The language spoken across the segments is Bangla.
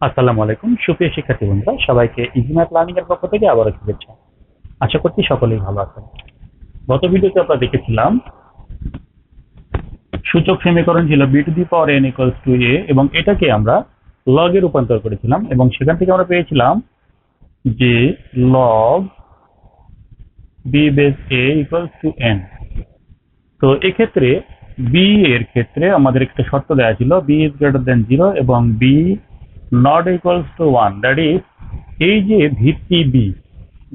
আসসালামু আলাইকুম। সুপ্রিয় শিক্ষার্থী বন্ধুরা সবাইকে ইজিম্যাথ লার্নিং এর পক্ষ থেকে আবারও শুভেচ্ছা। আশা করছি সকলেই ভালো আছেন। গত ভিডিওতে আমরা দেখেছিলাম, সূচক সমীকরণ ছিল B to the power N equals to A এবং এটাকে আমরা লগ রূপান্তর করেছিলাম এবং সেখান থেকে আমরা পেয়েছিলাম যে log B base A equals to N তো এক্ষেত্রে বি এর ক্ষেত্রে আমাদের একটা শর্ত দেওয়া ছিল B is greater than zero এবং B not equals to one that is এই যে ভিত্তি বি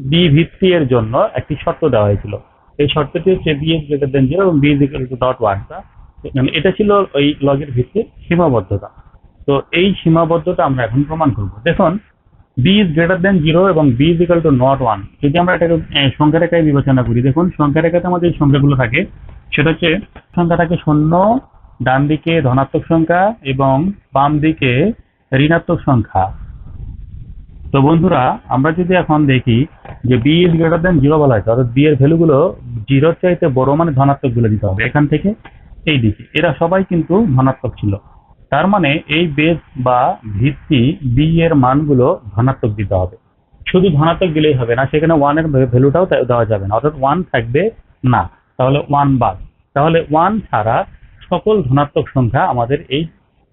বি ভিত্তি এর জন্য একটি শর্ত দেওয়া হয়েছিল। এই শর্তটি হচ্ছে B is greater than zero এবং B is equal to not one এটা ছিল ওই লগের ভিত্তির সীমাবদ্ধতা। তো এই সীমাবদ্ধতা আমরা এখন প্রমাণ করব। দেখুন B is greater than zero এবং B is equal to not one যদি আমরা এটাকে সংখ্যা রেখায় বিবেচনা করি, দেখুন, সংখ্যা রেখাতে আমাদের যে সংখ্যাগুলো থাকে, সেটা হচ্ছে সংখ্যা থাকে শূন্য ডান দিকে ধনাত্মক সংখ্যা এবং বাম দিকে ঋণাত্মক সংখ্যা। তো বন্ধুরা, আমরা যদি এখন দেখি যে B is greater than zero বলা হয়েছে, অর্থাৎ বি এর ভ্যালুগুলো জিরোর চাইতে বড় মানে ধনাত্মকগুলো দিতে হবে, এখান থেকে এই দিকে। এরা সবাই কিন্তু ধনাত্মক ছিল। তার মানে এই বেস বা ভিত্তি বি এর মানগুলো ধনাত্মক দিতে হবে। শুধু ধনাত্মক দিলেই হবে না, সেখানে ওয়ানের ভ্যালুটাও দেওয়া যাবে না। অর্থাৎ ওয়ান থাকবে না। তাহলে ওয়ান বাদ। তাহলে ওয়ান ছাড়া সকল ধনাত্মক সংখ্যা আমাদের এই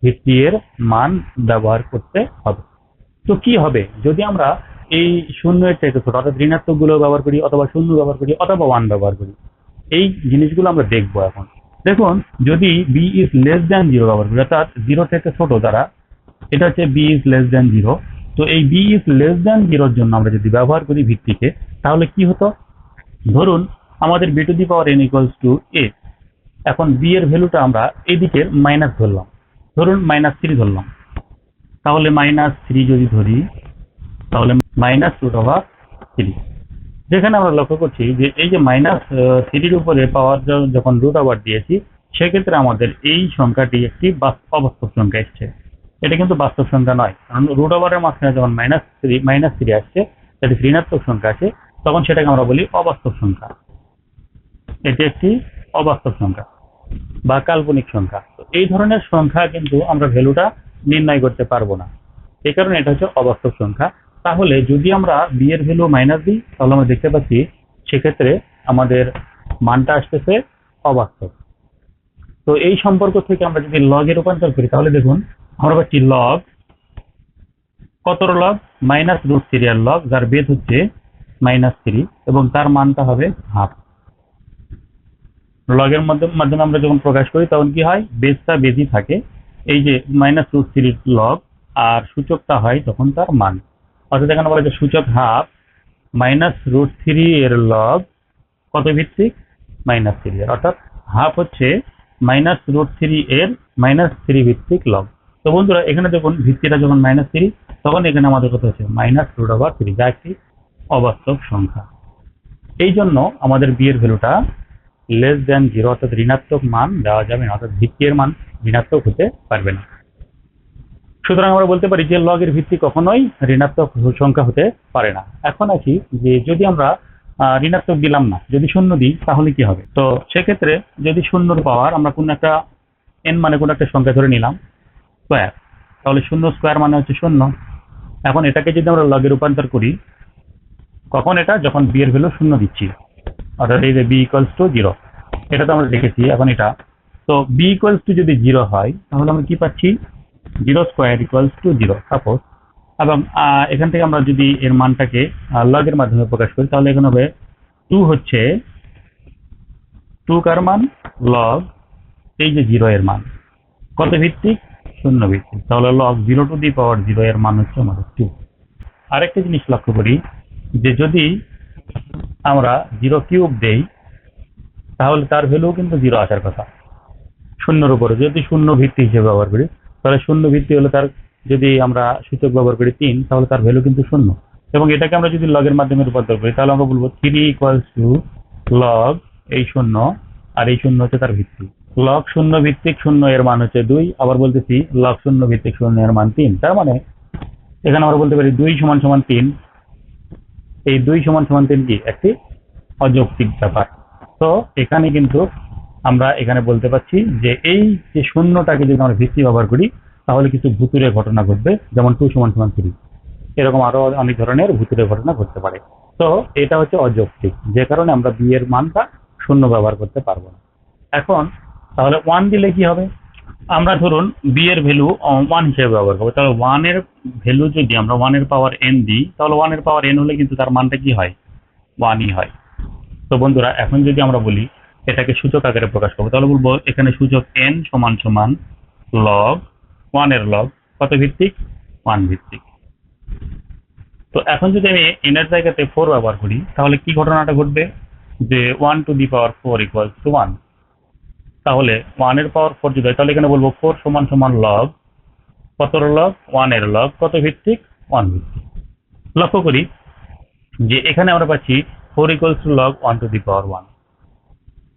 ভিত্তি এর মান ব্যবহার করতে হবে। তো কি হবে? যদি আমরা এই শূন্য এর চাইতে ছোট, অর্থাৎ ঋণাত্মকগুলো ব্যবহার করি অথবা শূন্য ব্যবহার করি অথবা ওয়ান ব্যবহার করি, এই জিনিসগুলো আমরা দেখব এখন। দেখুন, যদি B is less than zero ব্যবহার করি, অর্থাৎ জিরো থেকে ছোট দ্বারা এটা হচ্ছে B is less than zero তো এই বি ইজ লেস দ্যান জিরোর জন্য আমরা যদি ব্যবহার করি ভিত্তিকে, তাহলে কি হতো? ধরুন, আমাদের B to the power N equals to A এখন বি এর ভ্যালুটা আমরা এদিকের মাইনাস ধরলাম। ধরুন মাইনাস থ্রি ধরলাম। তাহলে মাইনাস থ্রি যদি ধরি, তাহলে মাইনাস রুট ওভার থ্রি যেখানে আমরা লক্ষ্য করছি যে এই যে মাইনাস থ্রির উপরে পাওয়ার যখন রুট ওভার দিয়েছি, সেক্ষেত্রে আমাদের এই সংখ্যাটি একটি বাস- অবাস্তব সংখ্যা এসছে। এটা কিন্তু বাস্তব সংখ্যা নয়, কারণ রুট ওভারের মাঝখানে যখন মাইনাস থ্রি মাইনাস থ্রি আসছে যেটি ঋণাত্মক সংখ্যা আছে, তখন সেটাকে আমরা বলি অবাস্তব সংখ্যা। এটি একটি অবাস্তব সংখ্যা বা কাল্পনিক সংখ্যা। এই ধরনের সংখ্যা কিন্তু আমরা ভ্যালুটা নির্ণয় করতে পারব না। এই কারণে এটা হচ্ছে অবাস্তব সংখ্যা। তাহলে যদি আমরা বি এর ভ্যালু মাইনাস দিই, তাহলে আমরা দেখতে পাচ্ছি সেক্ষেত্রে আমাদের মানটা আসতেছে অবাস্তব। তো এই সম্পর্ক থেকে আমরা যদি লগে রূপান্তর করি, তাহলে দেখুন, আমরা পাচ্ছি লগ কতর লগ মাইনাস রুট থ্রি এর লগ যার বেদ হচ্ছে মাইনাস থ্রি এবং তার মানটা হবে হাফ লগের মাধ্যমে মাধ্যমে আমরা যখন প্রকাশ করি, তখন কি হয়? বেসটা বেশি থাকে। এই যে মাইনাস রুট থ্রির লগ আর সূচকটা হয় তখন তার মান। অর্থাৎ এখানে বলা যে সূচক হাফ মাইনাস রুট থ্রি এর লগ কত ভিত্তিক? মাইনাস থ্রি এর। অর্থাৎ হাফ হচ্ছে মাইনাস রুট থ্রি এর মাইনাস থ্রি ভিত্তিক লগ তো বন্ধুরা, এখানে যখন ভিত্তিটা যখন মাইনাস থ্রি তখন এখানে আমাদের কথা হচ্ছে মাইনাস রুট ওভার থ্রি যা একটি অবাস্তব সংখ্যা। এই জন্য আমাদের বিয়ের ভ্যালুটা লেস দেন জিরো অর্থাৎ ঋণাত্মক মান দেওয়া যাবে না, অর্থাৎ ভিত্তির মান ঋণাত্মক হতে পারবে না। সুতরাং আমরা বলতে পারি যে লগের ভিত্তি কখনোই ঋণাত্মক সংখ্যা হতে পারে না। এখন আছি যে যদি আমরা ঋণাত্মক দিলাম না, যদি শূন্য দিই, তাহলে কি হবে? তো সেক্ষেত্রে যদি শূন্যর পাওয়ার আমরা কোন একটা এন মানে কোনো একটা সংখ্যা ধরে নিলাম স্কোয়ার তাহলে শূন্য স্কোয়ার মানে হচ্ছে শূন্য। এখন এটাকে যদি আমরা লগে রূপান্তর করি, কখন এটা? যখন বি এর ভ্যালু শূন্য দিচ্ছি। অর্থাৎ এই যে বি ইকুয়ালস টু জিরো এটা তো আমরা দেখেছি, এখন এটা। তো বি ইকুয়ালস টু যদি জিরো হয়, তাহলে আমরা কি পাচ্ছি? Zero square equals to zero suppose এবং এখান থেকে আমরা যদি এর মানটাকে লগের মাধ্যমে প্রকাশ করি, তাহলে এখানে হবে টু হচ্ছে টু কার মান লগ এই যে জিরো এর মান। কত ভিত্তিক? শূন্য ভিত্তিক। তাহলে log zero to the power zero এর মান হচ্ছে আমাদের টু আরেকটা জিনিস লক্ষ্য করি, যে যদি আমরা জিরো কিউব দেই তাহলে তার ভ্যালু কিন্তু জিরো আসার কথা। শূন্যর উপরে। যদি শূন্য ভিত্তি হিসেবে ব্যবহার করি, তাহলে শূন্য ভিত্তি হলে তার যদি আমরা সূচক ব্যবহার করি তিন, তাহলে তার ভ্যালু কিন্তু শূন্য। এবং এটাকে আমরা যদি লগের মাধ্যমে রূপান্তর করি, তাহলে আমরা বলব থ্রি ইকুয়ালস টু লগ এই শূন্য, আর এই শূন্য হচ্ছে তার ভিত্তি। লগ শূন্য ভিত্তিক শূন্য এর মান হচ্ছে দুই, আবার বলতেছি লগ শূন্য ভিত্তিক শূন্য এর মান তিন। তার মানে এখানে আমরা বলতে পারি দুই সমান সমান তিন। এই দুই সমান সমান তিন কি? একটি অযৌক্তিক ব্যাপার। তো এখানে কিন্তু আমরা এখানে বলতে পারছি যে এই যে শূন্যটাকে যদি আমরা ভিত্তি ব্যবহার করি, তাহলে কিছু ভুতুরে ঘটনা ঘটবে, যেমন টু সমান সমান থ্রি। এরকম আরও অনেক ধরনের ভুতুরে ঘটনা ঘটতে পারে। তো এটা হচ্ছে অযৌক্তিক। যে কারণে আমরা বি এর মানটা শূন্য ব্যবহার করতে পারব না। এখন, তাহলে ওয়ান দিলে কি হবে? আমরা ধরুন বি এর ভ্যালু ওয়ান হিসেবে ব্যবহার করব। তাহলে ওয়ানের ভ্যালু যদি আমরা ওয়ানের পাওয়ার এন দিই, তাহলে ওয়ানের পাওয়ার এন হলে কিন্তু তার মানটা কি হয়? ওয়ানই হয়। তো বন্ধুরা, এখন যদি আমরা বলি এটাকে সূচক আকারে প্রকাশ করব, তাহলে বলব এখানে সূচক এন সমান সমান লগ ওয়ানের লগ কত ভিত্তিক ওয়ান ভিত্তিক তো এখন যদি আমি এন এর জায়গাতে ফোর ব্যবহার করি, তাহলে কি ঘটনাটা ঘটবে? যে one to the power four equals to one তাহলে ওয়ানের পাওয়ার ফোর যদি হয়, তাহলে এখানে বলব ফোর সমান সমান লগ কত লগ ওয়ানের লগ কত ভিত্তিক ওয়ান ভিত্তিক লক্ষ্য করি যে এখানে আমরা পাচ্ছি four equals to log one to the power one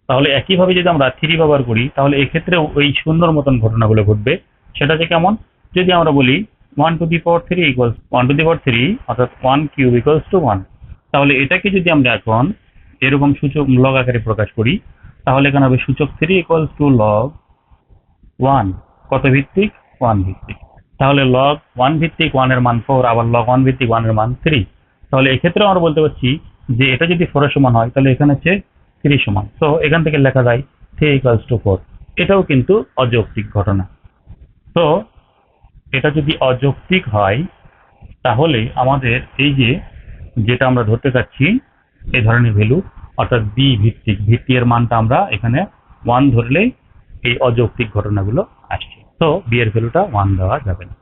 তাহলে একইভাবে যদি আমরা থ্রি ব্যবহার করি, তাহলে এক্ষেত্রেও ওই সুন্দর মতন ঘটনাগুলো ঘটবে। সেটা যে কেমন? যদি আমরা বলি one to the power three equals one to the power three অর্থাৎ one cube equals to one তাহলে এটাকে যদি আমরা এখন এরকম সূচক লগ আকারে প্রকাশ করি, তাহলে এখানে হবে সূচক three equals to log one কত ভিত্তিক? ওয়ান ভিত্তিক। তাহলে লগ ওয়ান ভিত্তিক ওয়ানের মান ফোর আবার লগ ওয়ান ভিত্তিক ওয়ানের মান থ্রি তাহলে এক্ষেত্রে আমরা বলতে পারছি যে এটা যদি ফোরের সমান হয়, তাহলে এখানে হচ্ছে থ্রি সমান। তো এখান থেকে লেখা যায় থ্রি ইকুয়ালস টু ফোর এটাও কিন্তু অযৌক্তিক ঘটনা। তো এটা যদি অযৌক্তিক হয়, তাহলে আমাদের এই যে যেটা আমরা ধরতে চাচ্ছি এই ধরনের ভ্যালু অর্থাৎ বি ভিত্তিক, ভিত্তি এর মানটা আমরা এখানে ওয়ান ধরলেই এই অযৌক্তিক ঘটনাগুলো আসছে। তো বি এর ভ্যালুটা ওয়ান দেওয়া যাবে না।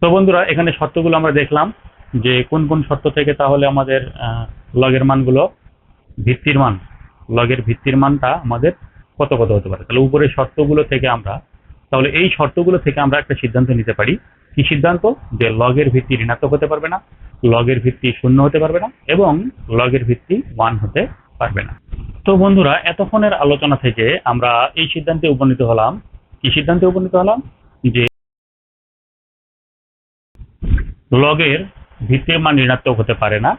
তো বন্ধুরা, এখানে শর্তগুলো আমরা দেখলাম। যে কোন কোন শর্ত থেকে তাহলে আমাদের লগের মানগুলো ভিত্তির মান লগের ভিত্তির মানটা আমাদের কত কত হতে পারে। তাহলে উপরের শর্তগুলো থেকে আমরা, তাহলে এই শর্তগুলো থেকে আমরা একটা সিদ্ধান্ত নিতে পারি। কি সিদ্ধান্ত? যে লগের ভিত্তি ঋণাত্মক হতে পারবে না লগের ভিত্তি শূন্য হতে পারবে না এবং লগের ভিত্তি ওয়ান হতে পারবে না। তো বন্ধুরা, এতক্ষণের আলোচনা থেকে আমরা এই সিদ্ধান্তে উপনীত হলাম। কি সিদ্ধান্তে উপনীত হলাম? যে লগের ভিত্তির মান ঋণাত্মক হতে পারে না।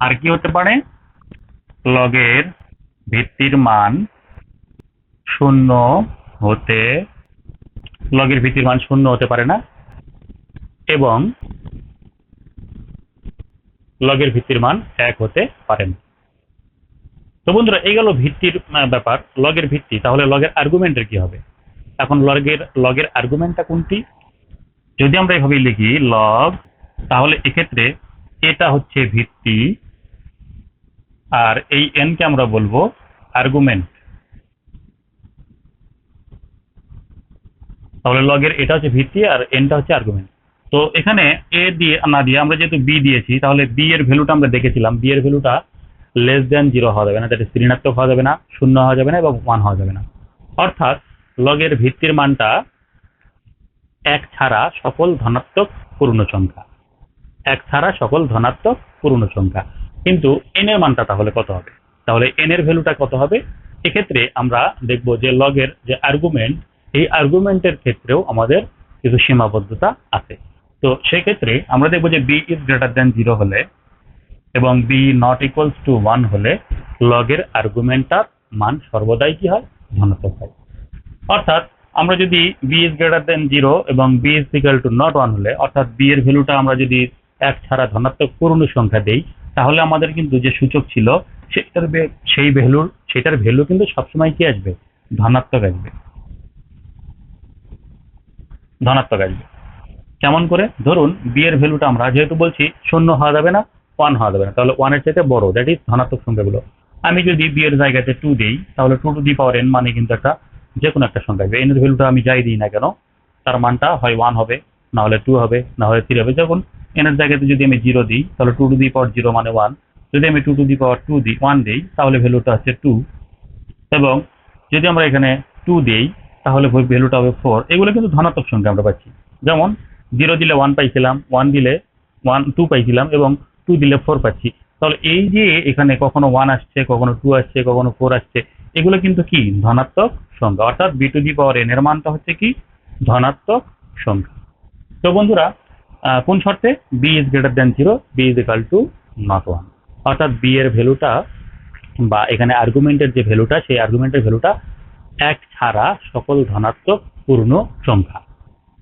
আর কি হতে পারে? লগের ভিত্তির মান শূন্য হতে, লগের ভিত্তির মান শূন্য হতে পারে না। এবং লগের ভিত্তির মান এক হতে পারে না। তো বন্ধুরা, এই গেল ভিত্তির ব্যাপার। লগের ভিত্তি, তাহলে লগের আর্গুমেন্টের কি হবে? এখন লগের লগের আর্গুমেন্টটা কোনটি? যদি আমরা এভাবে লিখি লগ তাহলে এক্ষেত্রে এটা হচ্ছে ভিত্তি, আর এই এন কে আমরা বলব আর্গুমেন্ট তাহলে লগের এটা হচ্ছে ভিত্তি আর এনটা হচ্ছে আর্গুমেন্ট তো এখানে এ দিয়ে, না দিয়ে আমরা যেহেতু বি দিয়েছি, তাহলে বি এর ভ্যালুটা আমরা দেখেছিলাম। বি এর ভ্যালুটা লেস দেন জিরো হওয়া যাবে না দ্যাট ঋণাত্মক হওয়া যাবে না, শূন্য হওয়া যাবে না এবং ওয়ান হওয়া যাবে না। অর্থাৎ লগের ভিত্তির মানটা এক ছাড়া সকল ধনাত্মক পূর্ণ সংখ্যা এক ছাড়া সকল ধনাত্মক পূর্ণ সংখ্যা। কিন্তু এন এর মানটা তাহলে কত হবে? তাহলে এন এর ভ্যালুটা কত হবে? এক্ষেত্রে আমরা দেখব যে লগের যে আর্গুমেন্ট এই আর্গুমেন্টের ক্ষেত্রেও আমাদের কিছু সীমাবদ্ধতা আছে। তো সেক্ষেত্রে আমরা দেখব যে B is greater than zero হলে এবং B not equals to one হলে লগের আর্গুমেন্টটার মান সর্বদাই কি হয়? ধনাত্মক হয়। অর্থাৎ আমরা যদি B is greater than zero এবং B is equal to not one হলে, অর্থাৎ বি এর ভ্যালুটা আমরা যদি এক ছাড়া ধনাত্মক পূর্ণ সংখ্যা দেই, তাহলে আমাদের কিন্তু যে সূচক ছিল, সেটার সেই ভ্যালুর সেটার ভ্যালু কিন্তু সবসময় কি আসবে? ধনাত্মক আসবে। ধনাত্মক আসবে। কেমন করে? ধরুন বি এর ভ্যালুটা আমরা যেহেতু বলছি, শূন্য হওয়া যাবে না ওয়ান হওয়া যাবে না, তাহলে ওয়ানের চাইতে বড় দ্যাট ইজ ধনাত্মক সংখ্যাগুলো। আমি যদি বি এর জায়গাতে টু দিই, তাহলে two to the power N মানে কিন্তু একটা যে কোনো একটা সংখ্যা। আসবে এন এর ভ্যালুটা আমি যাই দিই না কেন, তার মানটা হয় ওয়ান হবে। না হলে টু হবে না হলে থ্রি হবে। যখন এন এর জায়গাতে যদি আমি জিরো দিই, তাহলে two to the power zero মানে ওয়ান যদি আমি two to the power two দিই ওয়ান দিই, তাহলে ভ্যালুটা হচ্ছে টু এবং যদি আমরা এখানে টু দিই, তাহলে ভ্যালুটা হবে ফোর এগুলো কিন্তু ধনাত্মক সংখ্যা আমরা পাচ্ছি। যেমন জিরো দিলে ওয়ান পাইছিলাম ওয়ান দিলে ওয়ান টু পাইছিলাম এবং টু দিলে ফোর পাচ্ছি। তাহলে এই যে এখানে কখনো ওয়ান আসছে, কখনো টু আসছে, কখনো ফোর আসছে, এগুলো কিন্তু কি? ধনাত্মক সংখ্যা। অর্থাৎ B to the power N এর মানটা হচ্ছে কি? ধনাত্মক সংখ্যা। তো বন্ধুরা কোন শর্তে? B is greater than zero B is equal to not one অর্থাৎ বি এর ভ্যালুটা বা এখানে আর্গুমেন্টের যে ভ্যালুটা, সেই আর্গুমেন্টের ভ্যালুটা এক ছাড়া সকল ধনাত্মক পূর্ণ সংখ্যা।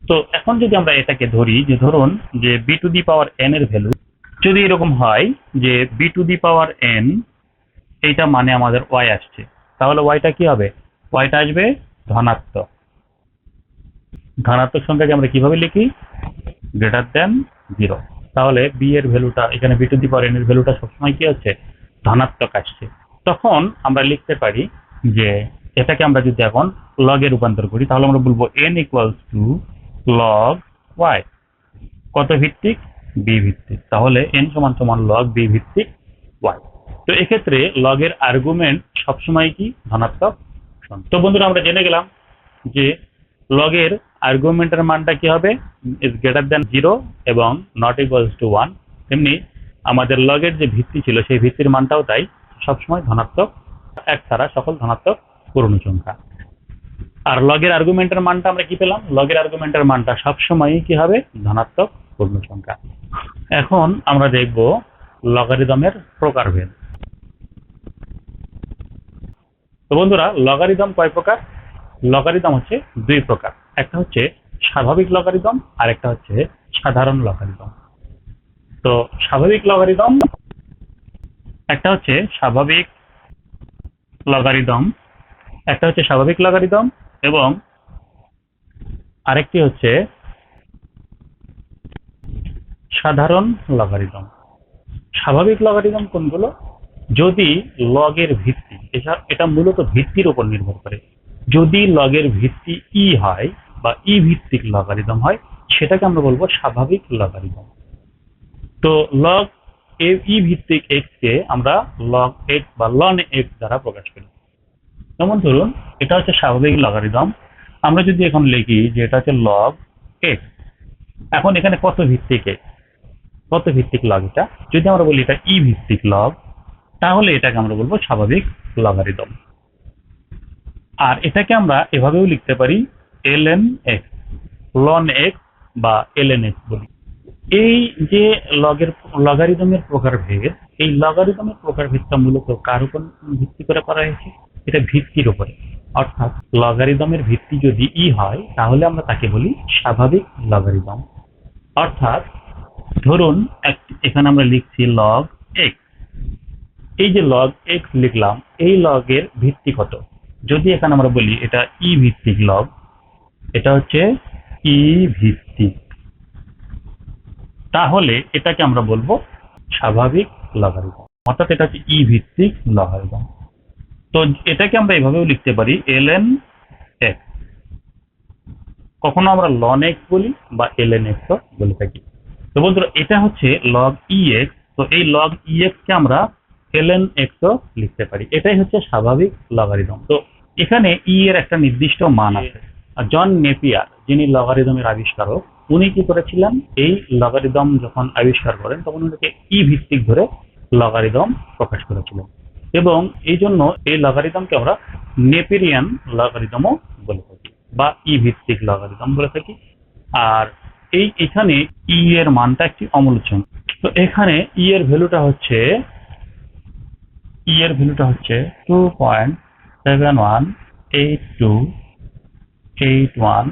তো এখন যদি আমরা এটাকে ধরি, যে ধরুন যে B to the power N এর ভ্যালু, যদি এরকম হয় যে B to the power N এইটা মানে আমাদের ওয়াই আসছে, তাহলে ওয়াইটা কি হবে? ওয়াইটা আসবে ধনাত্মক। ধনাত্মক সংখ্যাকে আমরা কীভাবে লিখি? গ্রেটার দেন জিরো তাহলে বি এর ভ্যালুটা, এখানে B to the power N এর ভ্যালুটা সবসময় কি হচ্ছে? ধনাত্মক আসছে। তখন আমরা লিখতে পারি যে এটাকে আমরা যদি এখন লগে রূপান্তর করি, তাহলে আমরা বলব N equals to log Y কত ভিত্তিক? বি ভিত্তিক। তাহলে এন সমান সমান লগ বি ভিত্তিক ওয়াই তো এক্ষেত্রে লগের আর্গুমেন্ট সবসময় কি? ধনাত্মক। তো বন্ধুরা, আমরা জেনে গেলাম যে লগের আর্গুমেন্টের মানটা কি হবে? ইজ গ্রেটার দেন জিরো এবং নট ইকুয়ালস টু ওয়ান তেমনি আমাদের লগের যে ভিত্তি ছিল, সেই ভিত্তির মানটাও তাই সবসময় ধনাত্মক, এক ছাড়া সকল ধনাত্মক পূর্ণ সংখ্যা। আর লগের আর্গুমেন্টের মানটা আমরা কি পেলাম? লগের আর্গুমেন্টের মানটা সবসময়ই কি হবে? ধনাত্মক পূর্ণ সংখ্যা। এখন আমরা দেখব লগারিদমের প্রকারভেদ। তো বন্ধুরা লগারিদম কয় প্রকার? লগারিদম হচ্ছে দুই প্রকার। একটা হচ্ছে স্বাভাবিক লগারিদম আর একটা হচ্ছে সাধারণ লগারিদম তো স্বাভাবিক লগারিদম একটা হচ্ছে স্বাভাবিক লগারিদম একটা হচ্ছে স্বাভাবিক লগারিদম এবং আরেকটি হচ্ছে সাধারণ লগারিদম স্বাভাবিক লগারিদম কোনগুলো? যদি লগের ভিত্তি, এটা মূলত ভিত্তির উপর নির্ভর করে। যদি লগের ভিত্তি ই হয় বা ই ভিত্তিক লগারিদম হয়, সেটাকে আমরা বলব স্বাভাবিক লগারিদম তো লগ এ ই ভিত্তিক কে আমরা লগ এক্স বা লন এক্স দ্বারা প্রকাশ করি। যেমন ধরুন, এটা হচ্ছে স্বাভাবিক লগারিদম আমরা যদি এখন লিখি যে এটা হচ্ছে লগ এক্স এখন এখানে কত ভিত্তিক এক্স কত ভিত্তিক লগ এটা? যদি আমরা বলি এটা ই ভিত্তিক লগ তাহলে এটাকে আমরা বলব স্বাভাবিক লগারিদম আর এটাকে আমরা এভাবেও লিখতে পারি এল এন এক্স লন এক্স বা এল এন এক্স বলি। এই যে লগের লগারিদমের প্রকারভেদ, এই লগারিদমের প্রকারভেদটা মূলত কার উপর ভিত্তি করে করা হয়েছে? এটা ভিত্তির উপরে। অর্থাৎ লগারিদমের ভিত্তি যদি ই হয়, তাহলে আমরা তাকে বলি স্বাভাবিক লগারিদম অর্থাৎ ধরুন এখানে আমরা লিখছি লগ এক্স এই যে লগ এক্স লিখলাম, এই লগের ভিত্তি কত? যদি এখানে আমরা বলি এটা ই ভিত্তিক লগ এটা হচ্ছে ই ভিত্তিক তাহলে এটাকে আমরা বলব স্বাভাবিক লগারিদম। অর্থাৎ এটা হচ্ছে ই ভিত্তিক লগারিদম। তো এটাকে আমরা এভাবেও লিখতে পারি এল এন এক্স কখনো আমরা লন এক্স বলি বা এল এন এক্স বলে থাকি। তো বন্ধুরা, এটা হচ্ছে লগ ই এক্স তো এই লগ ই এক্স কে আমরা এল এন এক্স লিখতে পারি। এটাই হচ্ছে স্বাভাবিক লগারিদম। তো এখানে ই এর একটা নির্দিষ্ট মান আছে। জন নেপিয়ার, যিনি লগারিদমের আবিষ্কারক, উনি কি করেছিলেন? এই লগারিদম যখন আবিষ্কার করেন, তখন উনাকে ই ভিত্তিক ধরে লগারিদম প্রকাশ করেছিলেন। এবং এই জন্য এই লগারিদমকে আমরা নেপেরিয়ান লগারিদমও বলে থাকি, বা ই ভিত্তিক লগারিদম বলে থাকি। আর এই এখানে ই এর মানটা একটি অমূল্য তো এখানে ই এর ভ্যালুটা হচ্ছে ই এর ভ্যালুটা হচ্ছে two point seven one eight two eight one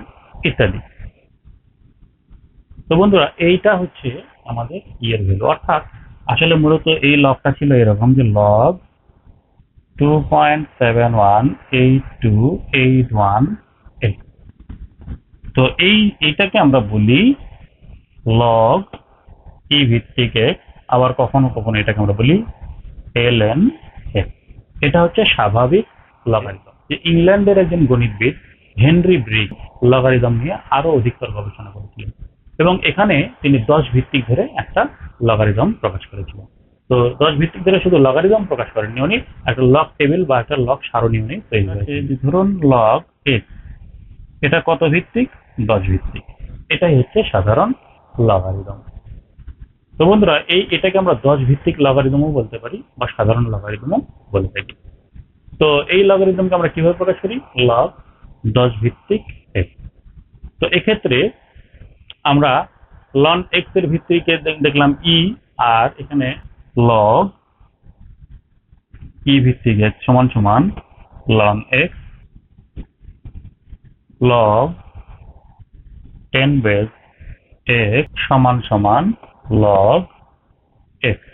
ইত্যাদি। তো বন্ধুরা, এইটা হচ্ছে আমাদের ই এর ভ্যালু অর্থাৎ আসলে মূলত এই লগটা ছিল এরকম যে log two point seven one eight two eight one তো এই, এইটাকে আমরা বলি লগ ই ভিত্তিক এক্স আবার কখনো কখনো এটাকে আমরা বলি এল এন এটা হচ্ছে স্বাভাবিক লগারিদম যে ইংল্যান্ডের একজন গণিতবিদ হেনরি ব্রিক লগারিদম নিয়ে আরও অধিকতর গবেষণা করেছিলেন। এবং এখানে তিনি দশ ভিত্তিক ধরে একটা লগারিদম প্রকাশ করেছিলেন। তো দশ ভিত্তিক ধরে শুধু লগারিদম প্রকাশ করেননি উনি একটা লগ টেবিল বা একটা লগ সারণী উনি তৈরি করেছেন ধরুন লগ এক্স এটা কত ভিত্তিক? দশ ভিত্তিক। এটাই হচ্ছে সাধারণ লগারিদম তো বন্ধুরা এই এটাকে আমরা দশ ভিত্তিক লগারিদমও বলতে পারি বা সাধারণ লগারিদমও বলে থাকি তো এই লগারিদমকে আমরা কীভাবে প্রকাশ করি? লগ দশ ভিত্তিক এক্স তো এক্ষেত্রে আমরা লন এক্সের ভিত্তিকে দেখলাম ই আর এখানে লগ ই ভিত্তিক এক্স সমান সমান loan x log ten base x সমান সমান লগ এক্স